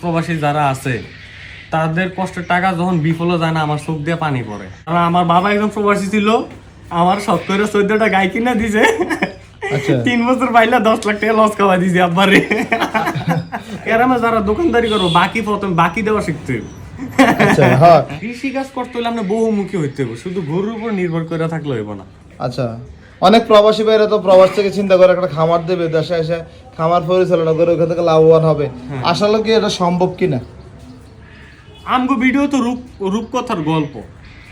প্রবাসী যারা আছে তাদের কষ্টের টাকা যখন বিফলে যায় না আমার চোখ দিয়ে পানি পড়ে। কারণ আমার বাবা একজন প্রবাসী ছিল আমার করে চোদ্দটা গাই কিনা দিছে। আচ্ছা। তিন বছর পাইলে দশ লাখ টাকা লস খাওয়া দিছে আব্বারে। এরামে যারা দোকানদারি করব বাকি প্রথম বাকি দেওয়া শিখতে। আচ্ছা হ্যাঁ। কৃষি কাজ করতে হলে আমরা বহুমুখী হইতে হবে শুধু গরুর উপর নির্ভর করে থাকলে হইব না। আচ্ছা। অনেক প্রবাসী ভাইরা তো প্রবাস থেকে চিন্তা করে একটা খামার দেবে দেশে এসে খামার পরিচালনা করে ওখান থেকে লাভবান হবে। আসলে কি এটা সম্ভব কিনা আমগো ভিডিও তো রূপ রূপকথার গল্প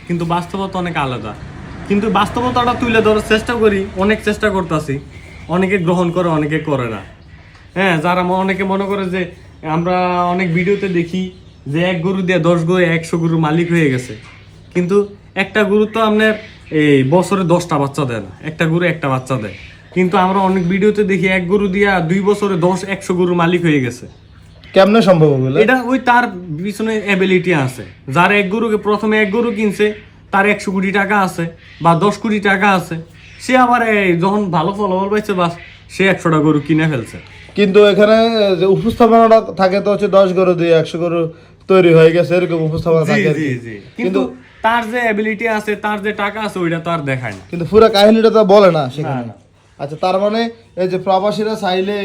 কিন্তু বাস্তবতা অনেক আলাদা। কিন্তু বাস্তবতাটা তুলে ধরার চেষ্টা করি অনেক চেষ্টা করতেছি। অনেকে গ্রহণ করে অনেকে করে না। হ্যাঁ যারা অনেকে মনে করে যে আমরা অনেক ভিডিওতে দেখি যে এক গরু দিয়ে দশ গরু একশো গরু মালিক হয়ে গেছে। কিন্তু একটা গরু তো আপনার এই বছরে দশটা বাচ্চা দেয় না একটা গরু একটা বাচ্চা দেয়। কিন্তু আমরা অনেক ভিডিওতে দেখি এক গরু দিয়া দুই বছরে দশ একশো গরু মালিক হয়ে গেছে। কেমনে সম্ভব এটা ওই তার পিছনে অ্যাবিলিটি আছে। যার এক গরুকে প্রথমে এক গরু কিনছে তার একশো কোটি টাকা আছে বা দশ কোটি টাকা আছে। সে আবার এই যখন ভালো ফলাফল পাইছে বাস সে একশোটা গরু কিনে ফেলছে। কিন্তু এখানে যে উপস্থাপনাটা থাকে তো হচ্ছে দশ গরু দিয়ে একশো গরু তৈরি হয়ে গেছে এরকম উপস্থাপনা থাকে কিন্তু তার যে অ্যাবিলিটি আছে তার যে টাকা আছে ওইটা তো আর দেখায় না। কিন্তু পুরো কাহিনীটা তো বলে না সেখানে। আচ্ছা তার মানে এই যে প্রবাসীরা চাইলে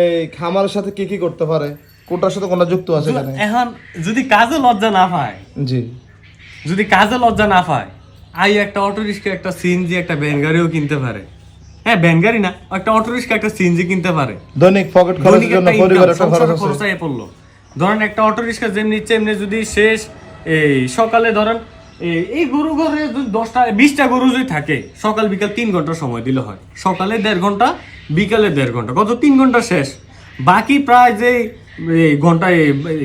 এই খামারের সাথে কি কি করতে পারে? কোনটার সাথে কোনটা যুক্ত আছে এখানে। এখন যদি কাজে লজ্জা না পায় জি। যদি কাজে লজ্জা না পায় আই একটা অটো রিক্সা একটা সিএনজি একটা ভ্যান গাড়িও কিনতে পারে। হ্যাঁ ভ্যান গাড়ি না একটা অটো রিক্সা একটা সিএনজি কিনতে পারে। দৈনিক পকেট খরচের জন্য পরিবারের খরচ আইয়ে পড়ল। ধরেন একটা অটো রিক্সা যেমনি ইচ্ছে এমনি যদি শেষ এই সকালে ধরেন এই- গরু ঘরে দশটা বিশটা গরু যদি থাকে সকাল বিকাল তিন ঘণ্টা সময় দিলে হয়। সকালে দেড় ঘণ্টা বিকালে দেড় ঘণ্টা। কত তিন ঘণ্টা শেষ। বাকি প্রায় যে এই ঘণ্টা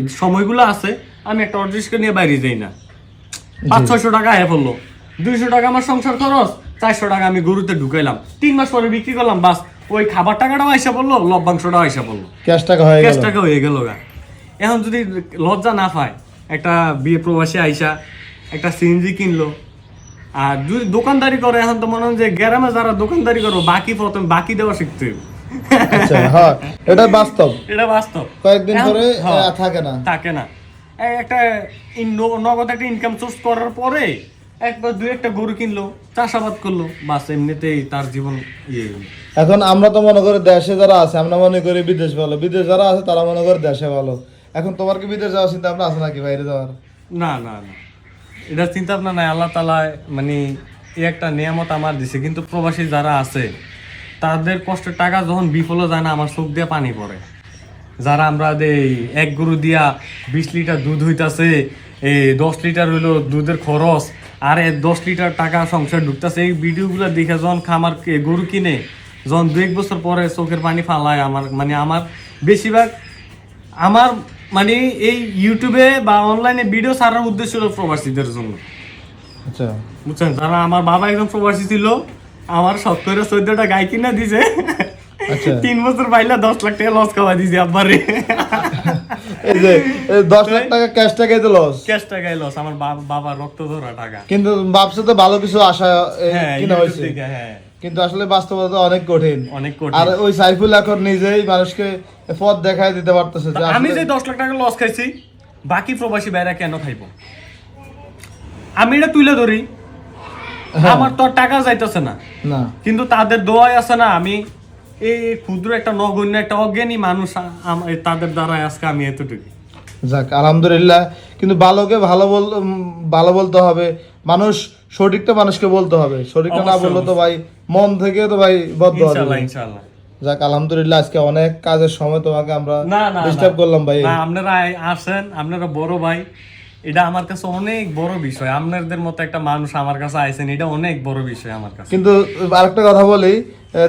সময়গুলো আছে আমি একটা রিক্সা নিয়ে বাইরে যাই না। পাঁচ ছয়শো টাকা আয় পড়ল। দুইশো টাকা আমার সংসার খরচ চারশো টাকা আমি গরুতে ঢুকাইলাম। তিন মাস পরে বিক্রি করলাম বাস। ওই খাবার টাকাটাও আইসা পড়ল লভ্যাংশটাও আইসা পড়ল। ক্যাশ টাকা হয়ে ক্যাশ টাকা হয়ে গেল গা। এখন যদি লজ্জা না পায় একটা বিয়ে প্রবাসী আইসা একটা সিএনজি কিনলো। আর যদি দোকানদারি করে এখন তো মনে হয় যে গ্রামে যারা দোকানদারি করব বাকি প্রথম বাকি দেওয়া শিখতে আচ্ছা হ্যাঁ এটা বাস্তব। এটা বাস্তব। কয়েকদিন পরে হ্যাঁ। থাকে না। থাকে না। একটা নগদ একটা ইনকাম সোর্স করার পরে একবার দুই একটা গরু কিনলো চাষাবাদ করল বাস এমনিতেই তার জীবন ইয়ে। এখন আমরা তো মনে করি দেশে যারা আছে আমরা মনে করি বিদেশ ভালো। বিদেশ যারা আছে তারা মনে করে দেশে ভালো। এখন তোমার কি বিদেশ যাওয়ার চিন্তা ভাবনা আছে নাকি বাইরে যাওয়ার? না না না। এটা চিন্তা ভাবনা নাই, আল্লাহ তালা মানে এই একটা নিয়ামত আমার দিছে। কিন্তু প্রবাসী যারা আছে, তাদের কষ্টের টাকা যখন বিফলে যায় না, আমার চোখ দিয়ে পানি পড়ে। যারা আমরা এই এক গরু দিয়া বিশ লিটার দুধ হইতাছে, এই দশ লিটার হইল দুধের খরচ, আর এই দশ লিটার টাকা সংসার ঢুকতেছে, এই ভিডিওগুলো দেখে যখন খামার গরু কিনে, যখন দু এক বছর পরে চোখের পানি ফালায় আমার মানে আমার বেশিরভাগ আমার মানে এই ইউটিউবে বা অনলাইনে ভিডিও ছাড়ার উদ্দেশ্য হলো প্রবাসীদের জন্য। আচ্ছা। বুঝছেন? যারা আমার বাবা একজন প্রবাসী ছিল আমার সত্তর চোদ্দটা গাই কিনা দিছে। আচ্ছা। তিন বছর পাইলে দশ লাখ টাকা লস খাওয়া দিছে আব্বারে। এই যে এই দশ লাখ টাকা ক্যাশ টাকাই তো লস। ক্যাশ টাকায় লস আমার বাবা- রক্ত ধরা টাকা। কিন্তু তো ভালো কিছু আশা হ্যাঁ কিনা হয়েছে। হ্যাঁ। কিন্তু আসলে বাস্তবতা অনেক কঠিন। অনেক আর ওই সাইফুল এখন নিজেই মানুষকে পথ দেখায় দিতে পারতেছে যে আমি যে দশ লাখ টাকা লস খাইছি বাকি প্রবাসী বাইরা কেন খাইব? আমি এটা তুলে ধরি। হ্যাঁ। আমার তো টাকা যাইতেছে না। কিন্তু তাদের দোয়াই আছে না আমি এই ক্ষুদ্র একটা নগণ্য একটা অজ্ঞানী মানুষ তাদের দ্বারা আজকে আমি এতটুকু যাক আলহামদুলিল্লাহ। কিন্তু ভালোকে ভালো বল ভালো বলতে হবে। মানুষ সঠিকটা মানুষকে বলতে হবে। সঠিকটা না বললে তো ভাই মন থেকে তো ভাই বদ্ধ ইনশাল্লাহ যাক আলহামদুলিল্লাহ আজকে অনেক কাজের সময় তোমাকে আমরা ডিস্টার্ব করলাম ভাই। আপনারা আসেন আপনারা বড় ভাই। এটা আমার কাছে অনেক বড় বিষয়। আপনাদের মতো একটা মানুষ আমার কাছে আইছেন এটা অনেক বড় বিষয় আমার কাছে। কিন্তু আরেকটা কথা বলি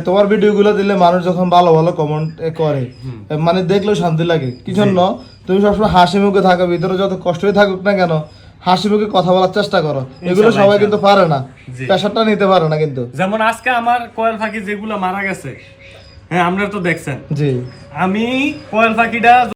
তোমার ভিডিওগুলো দিলে মানুষ যখন ভালো ভালো কমেন্ট করে মানে দেখলেও শান্তি লাগে। কি জন্য তুমি সবসময় হাসি মুখে থাকো ভিতরে যত কষ্টই থাকুক না কেন হাসি মুখে কথা বলার চেষ্টা করো। এগুলো সবাই কিন্তু পারে না। প্রেশারটা নিতে পারে না কিন্তু। যেমন আজকে আমার কয়েল ফাঁকি যেগুলো মারা গেছে হ্যাঁ আপনারা তো দেখছেন। জি। আমি কয়েল পাখিটা